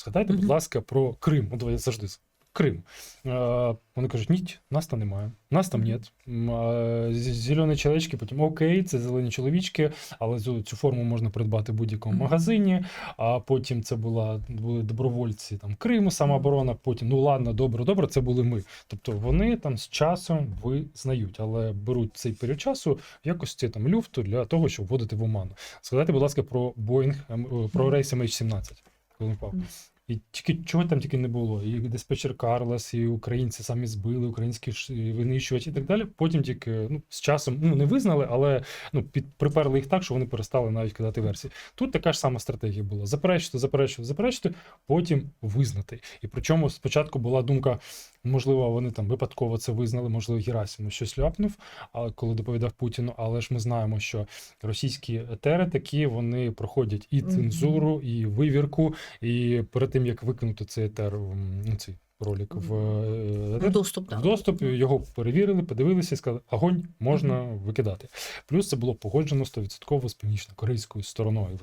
Згадайте, будь ласка, про Крим. Давай я завжди Крим. Е, вони кажуть, ні, нас там немає, нас там нет. З- Зелені чоловічки, потім окей, це зелені чоловічки, але цю, цю форму можна придбати в будь-якому магазині. А потім це була були добровольці там Криму, самооборона. Потім ну ладно, добре, добре, це були ми. Тобто вони там з часом визнають, але беруть цей період часу в якості там люфту для того, щоб вводити в оману. Згадайте, будь ласка, про Боїнг, про рейс MH17, коли він впав. І тільки чого там тільки не було. І диспетчер Карлес, і українці самі збили, українські винищувачі і так далі. Потім тільки ну, з часом ну, не визнали, але ну, під, приперли їх так, що вони перестали навіть кидати версії. Тут така ж сама стратегія була: заперечити, заперечити, заперечити, потім визнати. І причому спочатку була думка, можливо, вони там випадково це визнали, можливо, Герасимов щось ляпнув, а коли доповідав Путіну. Але ж ми знаємо, що російські етери такі вони проходять і цензуру, і вивірку, і перед тим як викинути цей етер, цей ролик в, е, етер, Доступ, в доступ, його перевірили, подивилися і сказали, огонь можна викидати. Плюс це було погоджено 100% з північно-корейською стороною.